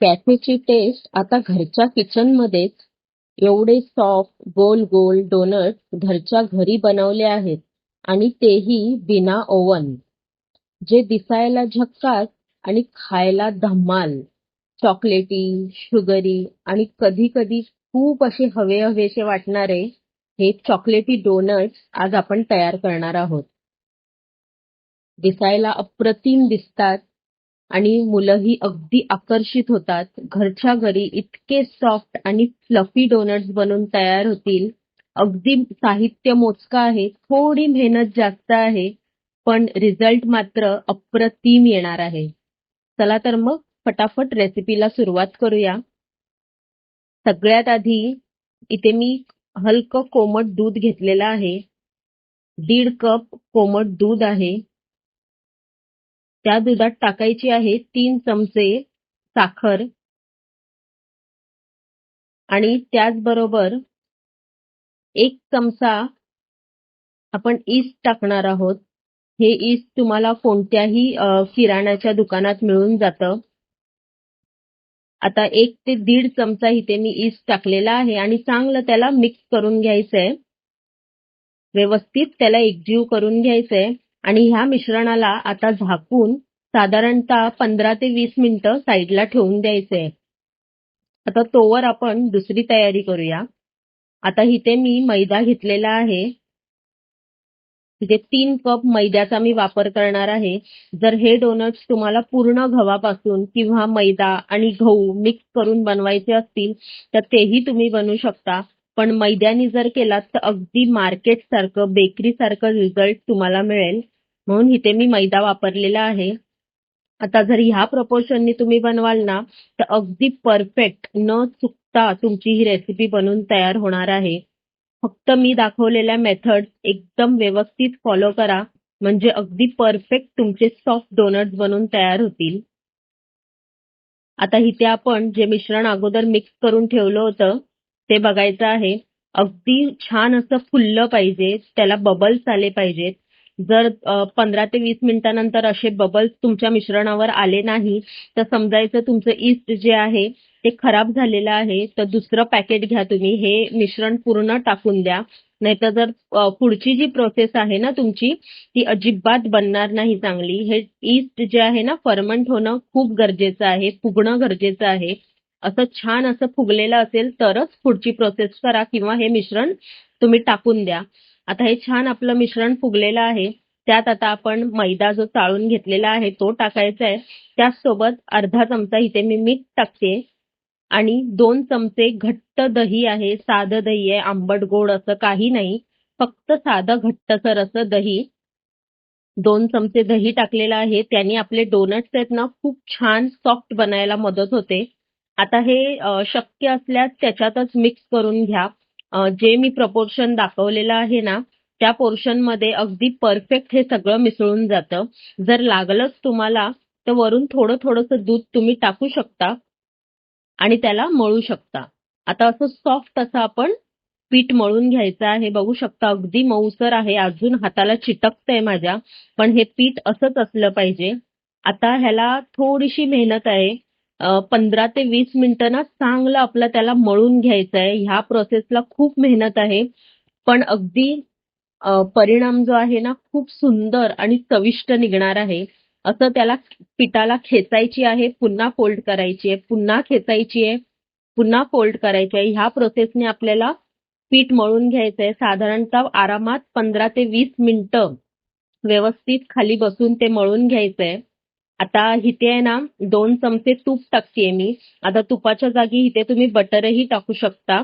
कॅफेची taste आता घरच्या किचनमध्येच एवढे सॉफ्ट गोल गोल डोनट घरच्या घरी बनवले आहेत आणि तेही बिना ओव्हन जे दिसायला झक्कात आणि खायला धम्माल चॉकलेटी शुगरी आणि कधी कधी खूप असे हवे हवेसे वाटणारे हे चॉकलेटी डोनट्स आज आपण तयार करणार आहोत. दिसायला अप्रतिम दिसतात. आणि मुलंही अगदी आकर्षित होतात. घरच्या घरी इतके सॉफ्ट आणि फ्लफी डोनट्स बनून तयार होतील. अगदी साहित्य मोजका आहे. थोडी मेहनत जास्त आहे पण रिझल्ट मात्र अप्रतिम येणार आहे. चला तर मग फटाफट रेसिपीला सुरुवात करूया. सगळ्यात आधी इथे मी हलकं कोमट दूध घेतलेलं आहे. दीड कप कोमट दूध आहे. त्या दुधात टाकायची आहे तीन चमचे साखर. आणि त्याचबरोबर एक चमचा आपण ईस्ट टाकणार आहोत. हे ईस्ट तुम्हाला कोणत्याही किराण्याच्या दुकानात मिळून जातं. आता एक ते दीड चमचा इथे मी ईस्ट टाकलेला आहे आणि चांगलं त्याला मिक्स करून घ्यायचंय. व्यवस्थित त्याला एकजीव करून घ्यायचंय. आणि ह्या मिश्रणाला आता झाकून साधारणतः पंधरा ते वीस मिनिटं साईडला ठेवून द्यायचे. आता तोवर आपण दुसरी तयारी करूया. आता इथे मी मैदा घेतलेला आहे. इथे तीन कप मैद्याचा मी वापर करणार आहे. जर हे डोनट्स तुम्हाला पूर्ण गव्हापासून किंवा मैदा आणि गहू मिक्स करून बनवायचे असतील तर तेही तुम्ही बनवू शकता. पण मैद्याने जर केलात तर अगदी मार्केट सारखं बेकरी सारखं रिझल्ट तुम्हाला मिळेल. म्हणून इथे मी मैदा वापरलेला आहे. आता जर ह्या प्रपोर्शननी तुम्ही बनवाल ना तर अगदी परफेक्ट न चुकता तुमची ही रेसिपी बनवून तयार होणार आहे. फक्त मी दाखवलेल्या मेथड एकदम व्यवस्थित फॉलो करा म्हणजे अगदी परफेक्ट तुमचे सॉफ्ट डोनट्स बनवून तयार होतील. आता इथे आपण जे मिश्रण अगोदर मिक्स करून ठेवलं होतं ते बघायचं आहे. अगदी छान असं फुललं पाहिजे त्याला बबल्स आले पाहिजेत. जर पंधरा ते वीस मिनिटानंतर असे बबल्स तुमच्या मिश्रणावर आले नाही तर समजायचं तुमचं इस्ट जे आहे ते खराब झालेलं आहे तर दुसरं पॅकेट घ्या तुम्ही. हे मिश्रण पूर्ण टाकून द्या. नाहीतर जर पुढची जी प्रोसेस आहे ना तुमची ती अजिबात बनणार नाही चांगली. हे इस्ट जे आहे ना फर्मंट होणं खूप गरजेचं आहे फुगणं गरजेचं आहे. असं छान असं फुगलेलं असेल तरच पुढची प्रोसेस करा किंवा हे मिश्रण तुम्ही टाकून द्या. आता हे छान आपलं मिश्रण फुगलेलं आहे. त्यात आता आपण मैदा जो चाळून घेतलेला आहे तो टाकायचा आहे. त्याचसोबत अर्धा चमचा इथे मी मीठ टाकते. आणि दोन चमचे घट्ट दही आहे साधं दही आहे आंबट गोड असं काही नाही. फक्त साधं घट्टसर असं दही. दोन चमचे दही टाकलेलं आहे. त्याने आपले डोनट्स आहेत ना खूप छान सॉफ्ट बनायला मदत होते. आता हे शक्य असल्यास त्याच्यातच मिक्स करून घ्या. जे मी प्रपोर्शन दाखवलेलं आहे ना त्या पोर्शनमध्ये अगदी परफेक्ट हे सगळं मिसळून जातं. जर लागलंच तुम्हाला तर वरून थोडं थोडंसं दूध तुम्ही टाकू शकता आणि त्याला मळू शकता. आता असं सॉफ्ट असं आपण पीठ मळून घ्यायचं आहे. बघू शकता अगदी मऊसर आहे. अजून हाताला चिटकतंय माझ्या पण हे पीठ असंच असलं पाहिजे. आता ह्याला थोडीशी मेहनत आहे. पंधरा ते वीस मिनिटं ना चांगलं आपलं त्याला मळून घ्यायचं आहे. ह्या प्रोसेसला खूप मेहनत आहे. पण अगदी परिणाम जो आहे ना खूप सुंदर आणि चविष्ट निघणार आहे. असं त्याला पिठाला खेचायची आहे पुन्हा फोल्ड करायची आहे पुन्हा खेचायची आहे पुन्हा फोल्ड करायची आहे. ह्या प्रोसेसने आपल्याला पीठ मळून घ्यायचं आहे. साधारणतः आरामात पंधरा ते वीस मिनिटं व्यवस्थित खाली बसून ते मळून घ्यायचंय आता इथे आहे ना दोन चमचे तूप टाकतेय मी. आता तुपाच्या जागी इथे तुम्ही बटरही टाकू शकता.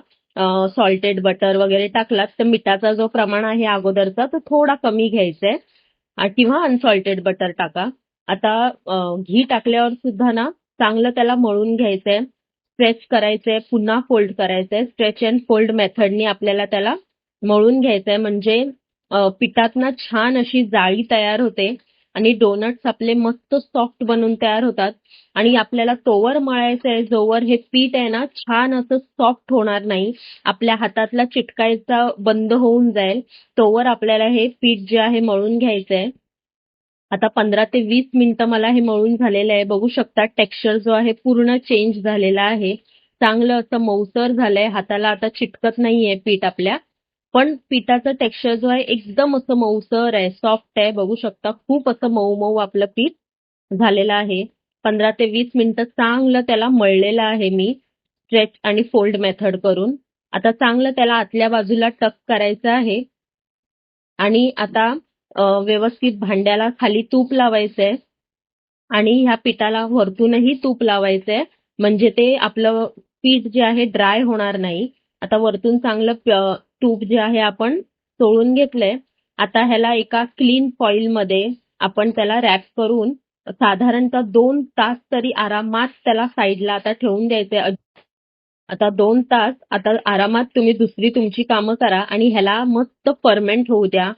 सॉल्टेड बटर वगैरे टाकलात तर मिठाचा जो प्रमाण आहे अगोदरचा तो थोडा कमी घ्यायचा आहे. किंवा अनसॉल्टेड बटर टाका. आता घी टाकल्यावर सुद्धा ना चांगलं त्याला मळून घ्यायचंय. स्ट्रेच करायचंय पुन्हा फोल्ड करायचंय. स्ट्रेच अँड फोल्ड मेथडनी आपल्याला त्याला मळून घ्यायचंय. म्हणजे पिठात ना छान अशी जाळी तयार होते. आणि डोनट्स आपले मस्त सॉफ्ट बनून तयार होतात. आणि आपल्याला तोवर मळायचं आहे जोवर हे पीठ आहे ना छान असं सॉफ्ट होणार नाही. आपल्या हातातला चिटकायचा बंद होऊन जाईल. तोवर आपल्याला हे पीठ जे आहे मळून घ्यायचंय आता पंधरा ते वीस मिनिटं मला हे मळून झालेलं आहे. बघू शकता टेक्स्चर जो आहे पूर्ण चेंज झालेला आहे. चांगलं असं मऊसर झालंय. हाताला आता चिटकत नाहीये पीठ आपल्या. पण पिठाचं टेक्स्चर जो आहे एकदम असं मऊसर आहे सॉफ्ट आहे. बघू शकता खूप असं मऊ मऊ आपलं पीठ झालेलं आहे. पंधरा ते वीस मिनिटं चांगलं त्याला मळलेलं आहे मी स्ट्रेच आणि फोल्ड मेथड करून. आता चांगलं त्याला आतल्या बाजूला टक करायचं आहे. आणि आता व्यवस्थित भांड्याला खाली तूप लावायचंय. आणि ह्या पिठाला वरतूनही तूप लावायचंय. म्हणजे ते आपलं पीठ जे आहे ड्राय होणार नाही. आता वरतून चांगलं तूप जे आहे आपण चोळून घेतलंय आता ह्याला एका क्लीन फॉईल मध्ये आपण त्याला रॅप करून साधारणतः दोन तास तरी आरामात त्याला साईडला आता ठेवून द्यायचंय. आता दोन तास आता आरामात तुम्ही दुसरी तुमची कामं करा आणि ह्याला मस्त फर्मेंट होऊ द्या.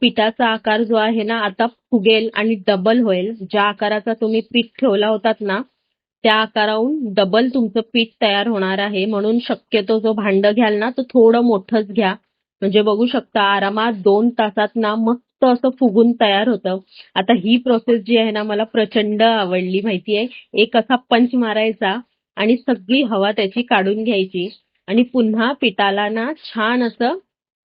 पिठाचा आकार जो आहे ना आता फुगेल आणि डबल होईल. ज्या आकाराचा तुम्ही पीठ ठेवला होतात ना त्या आकाराहून डबल तुमचं पीठ तयार होणार आहे. म्हणून शक्यतो जो भांड घ्याल ना तो थोडं मोठंच घ्या. म्हणजे बघू शकता आरामात दोन तासात ना मस्त असं फुगून तयार होतं. आता ही प्रोसेस जी आहे ना मला प्रचंड आवडली माहिती आहे एक असा पंच मारायचा आणि सगळी हवा त्याची काढून घ्यायची. आणि पुन्हा पिठाला ना छान असं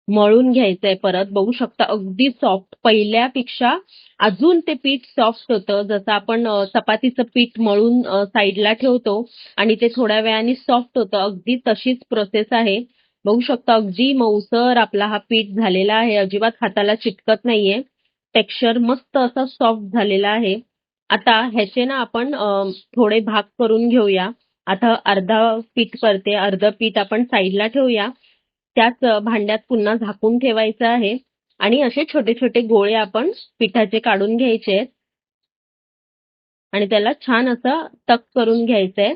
मळून घ्यायचंय परत. बघू शकता अगदी सॉफ्ट पहिल्यापेक्षा अजून ते पीठ सॉफ्ट होतं. जसं आपण चपातीचं पीठ मळून साईडला ठेवतो आणि ते थोड्या वेळाने सॉफ्ट होतं. अगदी तशीच प्रोसेस आहे. बघू शकता अगदी मऊसर आपला हा पीठ झालेला आहे. अजिबात हाताला चिटकत नाहीये. टेक्स्चर मस्त असा सॉफ्ट झालेला आहे. आता ह्याचे ना आपण थोडे भाग करून घेऊया. आता अर्धा पीठ करते. अर्ध पीठ आपण साईडला ठेवूया. त्याच भांड्यात पुन्हा झाकून ठेवायचं आहे. आणि असे छोटे छोटे गोळे आपण पिठाचे काढून घ्यायचे आहेत. आणि त्याला छान असं टक करून घ्यायचंय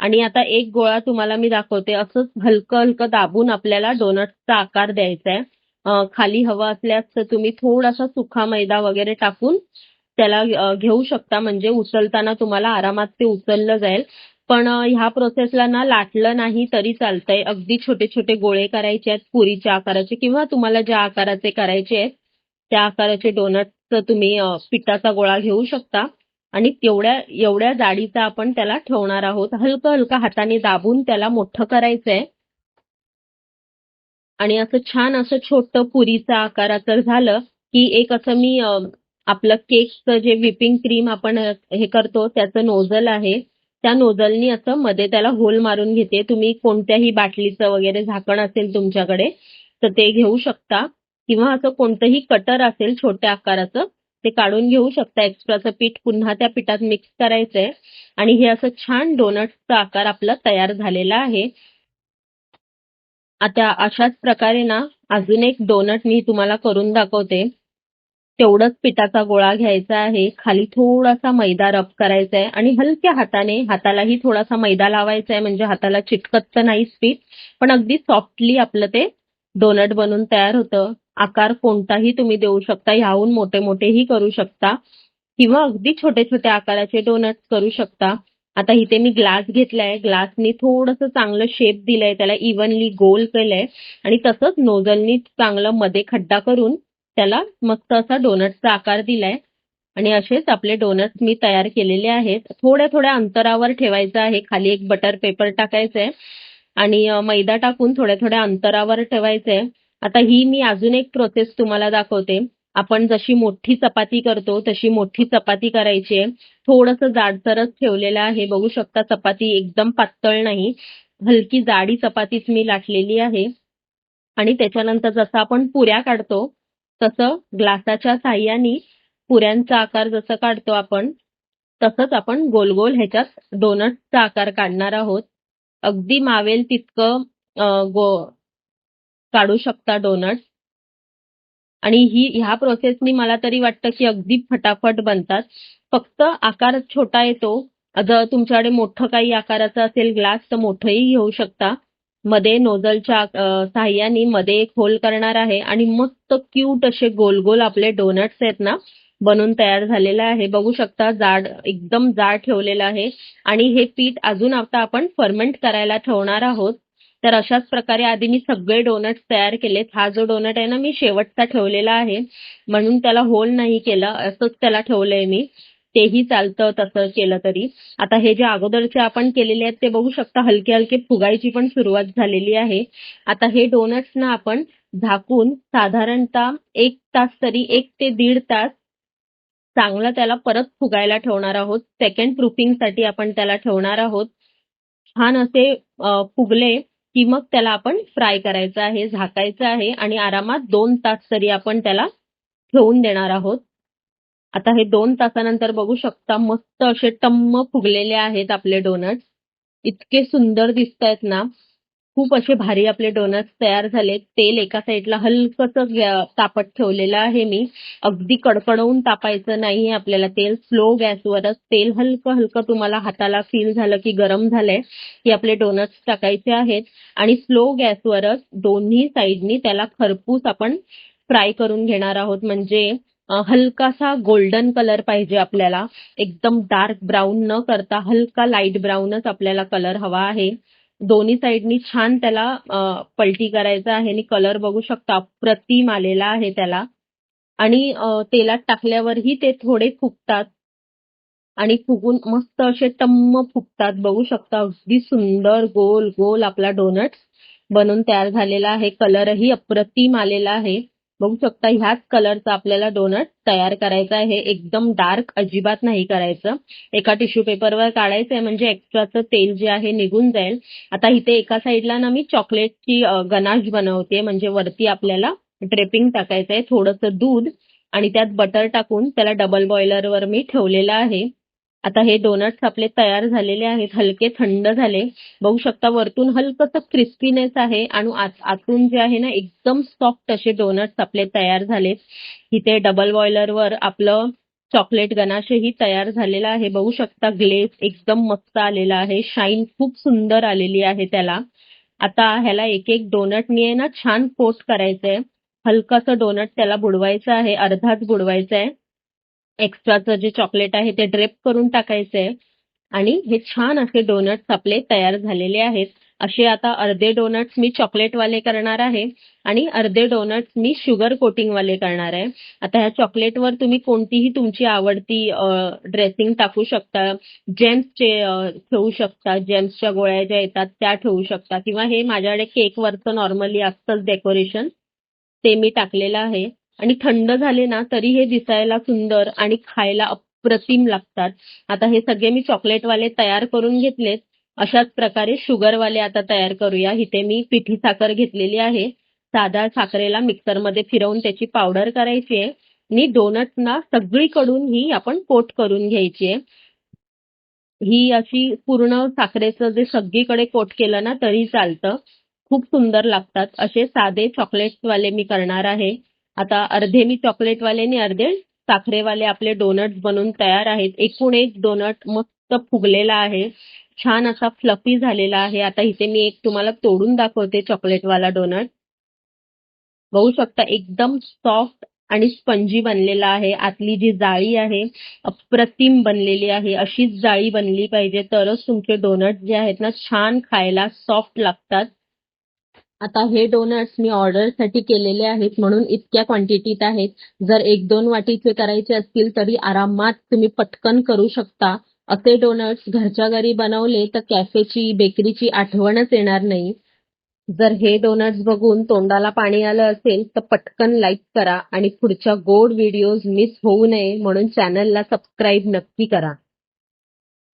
आणि आता एक गोळा तुम्हाला मी दाखवते. असंच हलकं हलकं दाबून आपल्याला डोनटचा आकार द्यायचा आहे. खाली हवा असल्यास तुम्ही थोडासा सुखा मैदा वगैरे टाकून त्याला घेऊ शकता. म्हणजे उचलताना तुम्हाला आरामात ते उचललं जाईल. पण ह्या प्रोसेसला ना लाटलं नाही तरी चालतंय. अगदी छोटे छोटे गोळे करायचे आहेत पुरीच्या आकाराचे किंवा तुम्हाला ज्या आकाराचे करायचे आहेत त्या आकाराचे डोनट तुम्ही पिठाचा गोळा घेऊ शकता. आणि तेवढ्या एवढ्या जाडीचा आपण त्याला ठेवणार आहोत. हलकं हलकं हाताने दाबून त्याला मोठं करायचंय. आणि असं छान असं छोटं पुरीचा आकाराचं झालं की एक असं मी आपलं केकचं जे व्हिपिंग क्रीम आपण हे करतो त्याचं नोझल आहे. त्या नोजलनी असं मध्ये त्याला होल मारून घेते. तुम्ही कोणत्याही बाटलीचं वगैरे झाकण असेल तुमच्याकडे तर ते घेऊ शकता. किंवा असं कोणतंही कटर असेल छोट्या आकाराचं ते काढून घेऊ शकता. एक्स्ट्राचं पीठ पुन्हा त्या पिठात मिक्स करायचंय. आणि हे असं छान डोनट्सचा आकार आपला तयार झालेला आहे. आता अशाच प्रकारे ना अजून एक डोनट मी तुम्हाला करून दाखवते. तेवढंच पिठाचा गोळा घ्यायचा आहे. खाली थोडासा मैदा रब करायचा आहे आणि हलक्या हाताने हातालाही थोडासा मैदा लावायचा आहे म्हणजे हाताला चिटकत तर नाहीच पीठ. पण अगदी सॉफ्टली आपलं ते डोनट बनून तयार होतं. आकार कोणताही तुम्ही देऊ शकता. ह्याहून मोठे मोठेही करू शकता. किंवा अगदी छोटे छोटे आकाराचे डोनट करू शकता. आता इथे मी ग्लास घेतलाय. ग्लासनी थोडंसं चांगलं शेप दिलंय. त्याला इव्हनली गोल केलंय. आणि तसंच नोझलनी चांगलं मध्ये खड्डा करून त्याला मस्त असा डोनटचा आकार दिलाय. आणि असेच आपले डोनट्स मी तयार केलेले आहेत. थोड्या थोड्या अंतरावर ठेवायचं आहे. खाली एक बटर पेपर टाकायचंय. आणि मैदा टाकून थोड्या थोड्या अंतरावर ठेवायचंय. आता ही मी अजून एक प्रोसेस तुम्हाला दाखवते. आपण जशी मोठी चपाती करतो तशी मोठी चपाती करायची आहे. थोडंसं जाडसरच ठेवलेलं आहे. बघू शकता चपाती एकदम पातळ नाही. हलकी जाडी चपातीच मी लाटलेली आहे. आणि त्याच्यानंतर जसं आपण पुऱ्या काढतो तसं ग्लासाच्या साह्याने पुऱ्यांचा आकार जसं काढतो आपण तसंच आपण गोल गोल ह्याच्यात डोनटचा आकार काढणार आहोत. अगदी मावेल तितकं गो काढू शकता डोनट आणि ही ह्या प्रोसेसनी मला तरी वाटतं की अगदी फटाफट बनतात. फक्त आकार छोटा येतो. जर तुमच्याकडे मोठं काही आकाराचं असेल ग्लास तर मोठंही घेऊ शकता. मध्ये नोझलच्या सहाय्याने साह्याने मध्ये एक होल करणार आहे आणि मस्त क्यूट असे गोल गोल आपले डोनट्स आहेत ना बनून तयार झालेला आहे. बघू शकता जाड एकदम जाड ठेवलेलं आहे. आणि हे पीठ अजून आता आपण फर्मेंट करायला ठेवणार आहोत. तर अशाच प्रकारे आधी मी सगळे डोनट्स तयार केलेत. हा जो डोनट आहे ना मी शेवटचा ठेवलेला आहे. म्हणून त्याला होल नाही केलं असंच त्याला ठेवलंय मी. तेही चालतं तसं केलं तरी. आता हे जे अगोदरचे आपण केलेले आहेत ते बघू शकता हलके हलके फुगायची पण सुरुवात झालेली आहे. आता हे डोनट्सना आपण झाकून साधारणतः एक तास तरी एक ते दीड तास चांगलं त्याला परत फुगायला ठेवणार आहोत. सेकंड प्रूफिंगसाठी आपण त्याला ठेवणार आहोत. छान असे फुगले की मग त्याला आपण फ्राय करायचं आहे झाकायचं आहे आणि आरामात दोन तास तरी आपण त्याला ठेवून देणार आहोत. आता हे दोन तासानंतर बघू शकता मस्त असे टम्म फुगलेले आहेत आपले डोनट्स इतके सुंदर दिसत आहेत ना. खूप असे भारी आपले डोनट्स तयार झाले तेल एका साईडला हलकस तापत ठेवलेलं आहे मी. अगदी कडकडवून तापायचं नाही आपल्याला तेल. स्लो गॅसवरच तेल हलकं हलकं तुम्हाला हाताला फील झालं की गरम झालंय की आपले डोनट्स टाकायचे आहेत. आणि स्लो गॅसवरच दोन्ही साईडनी त्याला खरपूस आपण फ्राय करून घेणार आहोत. म्हणजे हलकासा गोल्डन कलर पाहिजे आपल्याला. एकदम डार्क ब्राऊन न करता हलका लाइट ब्राऊनच आपल्याला कलर हवा आहे. दोन्ही साईडनी छान त्याला पलटी करायचा आहे आणि कलर बघू शकता. अप्रतिम आलेला आहे त्याला. आणि तेलात टाकल्यावरही ते थोडे फुगतात. आणि फुगून मस्त असे टम्म फुगतात. बघू शकता अगदी सुंदर गोल गोल आपला डोनट बनून तयार झालेला आहे. कलरही अप्रतिम आलेला आहे. बघू शकता ह्याच कलरचा आपल्याला डोनट तयार करायचा आहे. एकदम डार्क अजिबात नाही करायचं. एका टिश्यू पेपरवर आहे म्हणजे एक्स्ट्राचं तेल जे आहे निघून जाईल. आता इथे एका साईडला ना मी चॉकलेटची गनाश बनवते. म्हणजे वरती आपल्याला ड्रेपिंग टाकायचं आहे थोडंसं दूध आणि त्यात बटर टाकून त्याला डबल बॉयलरवर मी ठेवलेलं आहे. आता हे डोनट्स आपले तयार झालेले आहेत हलके थंड झाले. बघू शकता वरतून हलकस क्रिस्पीनेस आहे आणि आत- आतून जे आहे ना एकदम सॉफ्ट असे डोनट्स आपले तयार झालेत. इथे डबल बॉयलरवर आपलं चॉकलेट गनाशेही तयार झालेला आहे. बघू शकता ग्लेस एकदम मस्त आलेला आहे. शाईन खूप सुंदर आलेली आहे त्याला. आता ह्याला एक एक डोनटनी आहे ना छान कोट करायचंय. हलकासं डोनट त्याला बुडवायचं आहे अर्धाच बुडवायचा आहे एक्स्ट्राचं जे चॉकलेट आहे ते ड्रेप करून टाकायचं आहे. आणि हे छान असे डोनट्स आपले तयार झालेले आहेत. असे आता अर्धे डोनट्स मी चॉकलेटवाले करणार आहे. आणि अर्धे डोनट्स मी शुगर कोटिंगवाले करणार आहे. आता ह्या चॉकलेटवर तुम्ही कोणतीही तुमची आवडती ड्रेसिंग टाकू शकता. जेम्सचे ठेवू शकता. जेम्सच्या गोळ्या ज्या येतात त्या ठेवू शकता. किंवा हे माझ्याकडे केकवरचं नॉर्मली असतंच डेकोरेशन ते मी टाकलेलं आहे. आणि थंड झाले ना तरी हे दिसायला सुंदर आणि खायला अप्रतिम लागतात. आता हे सगळे मी चॉकलेटवाले तयार करून घेतलेत. अशाच प्रकारे शुगरवाले आता तयार करूया. इथे मी पिठी साखर घेतलेली आहे. साध्या साखरेला मिक्सरमध्ये फिरवून त्याची पावडर करायची आहे. आणि डोनट्सना सगळीकडून ही आपण कोट करून घ्यायची आहे. ही अशी पूर्ण साखरेचं जे सगळीकडे कोट केलं ना तरी चालतं. खूप सुंदर लागतात. असे साधे चॉकलेट्सवाले मी करणार आहे. आता अर्धे मी चॉकलेटवाले आणि अर्धे साखरेवाले आपले डोनट्स बनून तयार आहेत. एकूण एक डोनट मस्त फुगलेला आहे. छान असा फ्लफी झालेला आहे. आता इथे मी एक तुम्हाला तोडून दाखवते चॉकलेटवाला डोनट बघू शकता एकदम सॉफ्ट आणि स्पंजी बनलेला आहे. आतली जी जाळी आहे अप्रतिम बनलेली आहे. अशीच जाळी बनली पाहिजे तरच तुमचे डोनट जे आहेत ना छान खायला सॉफ्ट लागतात. आता हे डोनट्स मी ऑर्डरसाठी केलेले आहेत म्हणून इतक्या क्वांटिटीत आहेत. जर एक दोन वाटीचे करायचे असतील तरी आरामात तुम्ही पटकन करू शकता. असे डोनट्स घरच्या घरी बनवले तर कॅफेची बेकरीची आठवणच येणार नाही. जर हे डोनट्स बघून तोंडाला पाणी आलं असेल तर पटकन लाईक करा आणि पुढच्या गोड व्हिडिओज मिस होऊ नये म्हणून चॅनलला सबस्क्राईब नक्की करा.